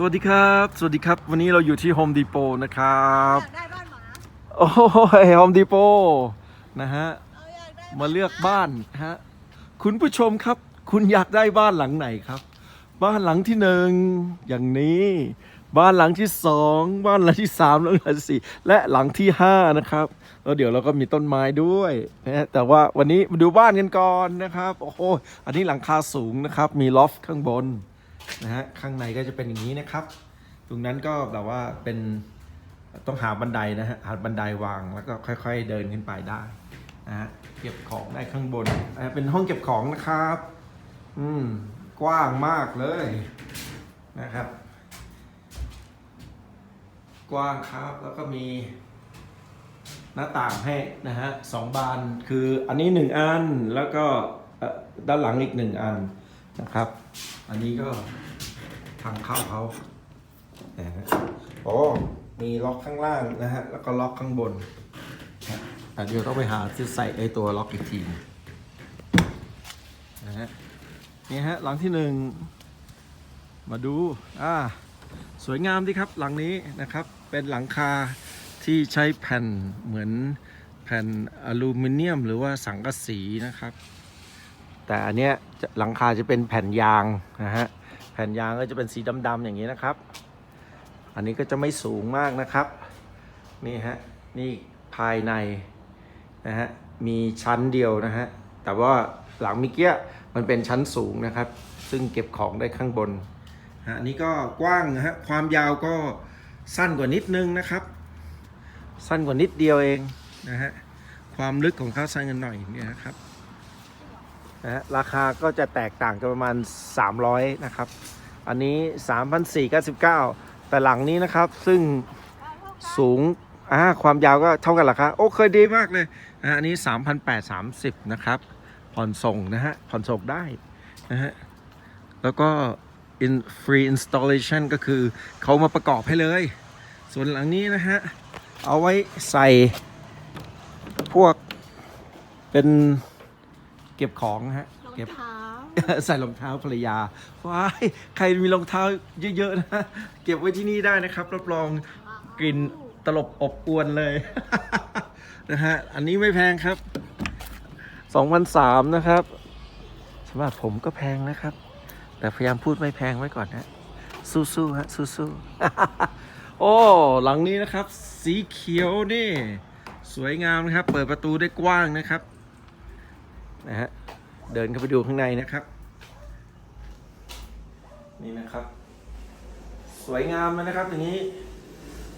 สวัสดีครับ สวัสดีครับ วันนี้เราอยู่ที่ Home Depot นะครับอยากได้บ้านหมาโอ้ย Home Depot นะฮะ เอาอยากได้มาเลือกบ้านฮะ คุณผู้ชมครับ คุณอยากได้บ้านหลังไหนครับ บ้านหลังที่หนึ่งอย่างนี้ บ้านหลังที่สองบ้านหลังที่สามหลังที่สี่และหลังที่ห้านะครับแล้วเดี๋ยวเราก็มีต้นไม้ด้วยนะฮะแต่ว่าวันนี้มาดูบ้านกันก่อนนะครับ โอ้โหอันนี้หลังคาสูงนะครับ มีลอฟต์ข้างบน นะฮะข้างในก็จะเป็นอย่างนี้นะครับ ตรงนั้นก็แบบว่าเป็นต้องหาบันไดนะฮะหาบันไดวางแล้วก็ค่อย ๆ เดินขึ้นไปได้นะฮะเก็บของได้ข้างบนอเป็นห้องเก็บของนะครับ อืมกว้างมากเลยนะครับ กว้างครับแล้วก็มีหน้าต่างให้นะฮะสองบานคืออันนี้หนึ่งอันแล้วก็ด้านหลังอีกหนึ่งอันนะครับ อันนี้ก็ทางเข้าเขานะฮะโอ้มีล็อกข้างล่างนะฮะ แล้วก็ล็อกข้างบนนะแต่เดี๋ยวต้องไปหาที่ใส่ไอตัวล็อกอีกทีนะฮะ นี่ฮะ หลังที่หนึ่ง มาดู อ่า สวยงามดีครับหลังนี้นะครับ เป็นหลังคาที่ใช้แผ่นเหมือนแผ่นอลูมิเนียม หรือว่าสังกะสีนะครับ แต่อันเนี้ยหลังคาจะเป็นแผ่นยางนะฮะแผ่นยางก็จะเป็นสีดำๆอย่างนี้นะครับ อันนี้ก็จะไม่สูงมากนะครับนี่ฮะนี่ภายในนะฮะมีชั้นเดียวนะฮะแต่ว่าหลังเมิเกี้ยมันเป็นชั้นสูงนะครับ ซึ่งเก็บของได้ข้างบนฮะอันนี้ก็กว้างนะฮะความยาวก็สั้นกว่านิดนึงนะครับ สั้นกว่านิดเดียวเองนะฮะความลึกของเขาสั้นกันหน่อยเนี่ยนะครับ นะฮะราคาก็จะแตกต่างกันประมาณ 300 นะครับ อันนี้ 3,499 แต่หลังนี้นะครับ ซึ่งสูงอ่าความยาวก็เท่ากันหรอคะโอ้เคยดีมากเลยนะอันนี้ 3,830 นะครับ ผ่อนส่งนะฮะ ผ่อนส่งได้นะฮะ แล้วก็ in free installation ก็คือเขามาประกอบให้เลย ส่วนหลังนี้นะฮะ เอาไว้ใส่พวกเป็น เก็บของนะฮะรองเก็บ เท้า ใส่รองเท้าภรรยาว้ายใครมีรองเท้าเยอะๆนะ เก็บไว้ที่นี่ได้นะครับ รับรองกลิ่นตลบอบอวนเลย นะฮะ อันนี้ไม่แพงครับ2,003นะครับสำหรับผมก็แพงนะครับ แต่พยายามพูดไม่แพงไว้ก่อนนะ สู้ๆฮะ สู้ๆ โอ้ หลังนี้นะครับ สีเขียวนี่ สวยงามนะครับ เปิดประตูได้กว้างนะครับ นะฮะเดินเข้าไปดูข้างในนะครับ นี่นะครับ สวยงามเลยนะครับอย่างนี้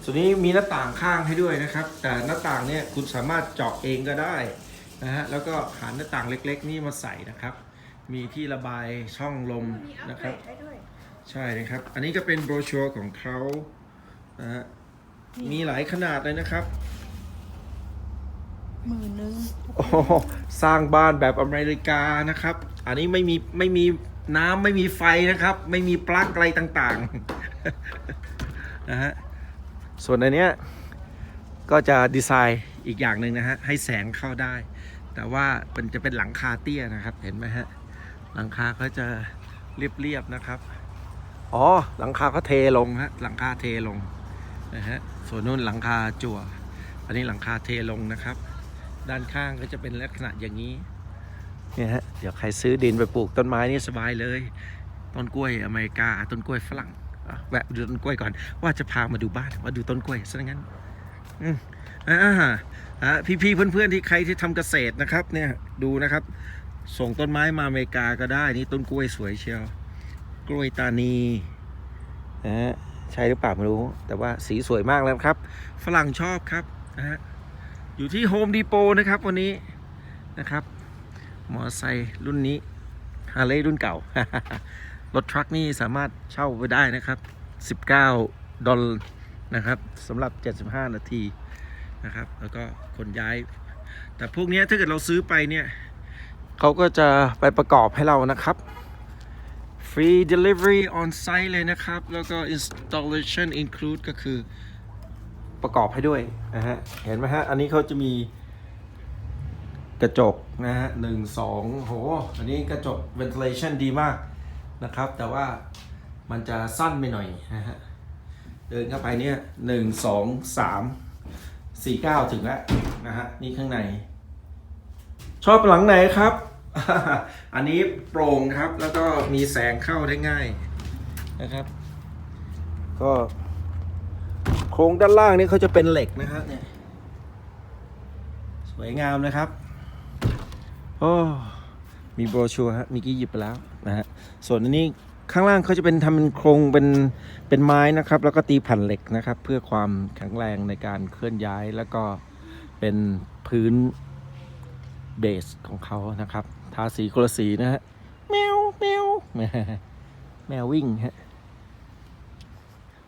ส่วนนี้มีหน้าต่างข้างให้ด้วยนะครับ แต่หน้าต่างเนี่ยคุณสามารถเจาะเองก็ได้นะฮะแล้วก็หาหน้าต่างเล็ก ๆ นี่มาใส่นะครับ มีที่ระบายช่องลมมนะครับ ใช่นะครับ อันนี้ก็เป็นโบรชัวร์ของเขานะฮะมีหลายขนาดเลยนะครับ หมื่นนึงโอ้โหสร้างบ้านแบบอเมริกานะครับ อันนี้ไม่มีไม่มีน้ำไม่มีไฟนะครับ ไม่มีปลั๊กอะไรต่างๆนะฮะส่วนอันเนี้ยก็จะดีไซน์อีกอย่างหนึ่งนะฮะให้แสงเข้าได้ แต่ว่ามันจะเป็นหลังคาเตี้ยนะครับ เห็นไหมฮะหลังคาก็จะเรียบๆนะครับ อ๋อหลังคาก็เทลงฮะหลังคาเทลงนะฮะส่วนนู้นหลังคาจั่ว อันนี้หลังคาเทลงนะครับ ด้านข้างก็จะเป็นลักษณะอย่างนี้เนี่ยฮะเดี๋ยวใครซื้อดินไปปลูกต้นไม้นี่สบายเลย ต้นกล้วยอเมริกาต้นกล้วยฝรั่งแวะดูต้นกล้วยก่อน ว่าจะพามาดูบ้านมาดูต้นกล้วยซะงั้นอืมอ่าพี่ๆเพื่อนๆที่ใครที่ทำเกษตรนะครับ เนี่ยดูนะครับ ส่งต้นไม้มาอเมริกาก็ได้นี่ต้นกล้วยสวยเชียว กล้วยตานีนะฮะใช่หรือเปล่าไม่รู้ แต่ว่าสีสวยมากแล้วครับ ฝรั่งชอบครับนะฮะ อยู่ที่โฮมดีโปนะครับวันนี้นะครับมอไซค์รุ่นนี้ฮาร์เลย์รุ่นเก่า รถทรัคนี่สามารถเช่าไปได้นะครับ 19 ดอลลาร์นะครับสำหรับ 75 นาทีนะครับ แล้วก็ขนย้าย แต่พวกนี้ถ้าเกิดเราซื้อไปเนี่ยเขาก็จะไปประกอบให้เรานะครับ free delivery on site เลยนะครับ แล้วก็ installation include ก็คือ ประกอบให้ด้วยนะฮะเห็นไหมฮะอันนี้เขาจะมีกระจกนะฮะหนึ่งสองโห อันนี้กระจก ventilation ดีมากนะครับ แต่ว่ามันจะสั้นไปหน่อยนะฮะ เดินเข้าไปเนี่ยหนึ่งสองสามสี่เก้าถึงแล้วนะฮะ นี่ข้างใน ชอบหลังไหนครับ อันนี้โปร่งครับ แล้วก็มีแสงเข้าได้ง่ายนะครับ ก็ โครงด้านล่างนี่เขาจะเป็นเหล็กนะฮะเนี่ยสวยงามนะครับโอ้มีโบรชัวร์ฮะมีกี้หยิบไปแล้วนะฮะส่วนอันนี้ข้างล่างเขาจะเป็นทำเป็นโครงเป็นเป็นไม้นะครับ แล้วก็ตีแผ่นเหล็กนะครับ เพื่อความแข็งแรงในการเคลื่อนย้ายแล้วก็เป็นพื้นเบสของเขานะครับ ทาสีคนละสีนะฮะแมวแมวแมววิ่งฮะ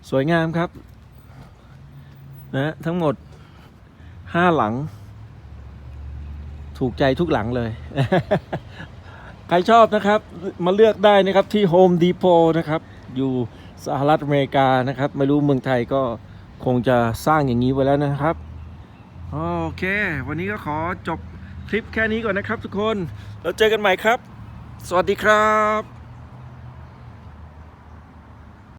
สวยงามครับ นะทั้งหมดห้าหลัง ถูกใจทุกหลังเลย ใครชอบนะครับ มาเลือกได้นะครับที่ Home Depot นะครับ อยู่สหรัฐอเมริกานะครับ ไม่รู้เมืองไทยก็คงจะสร้างอย่างนี้ไว้แล้วนะครับ โอเค วันนี้ก็ขอจบคลิปแค่นี้ก่อนนะครับทุกคน แล้วเจอกันใหม่ครับ สวัสดีครับ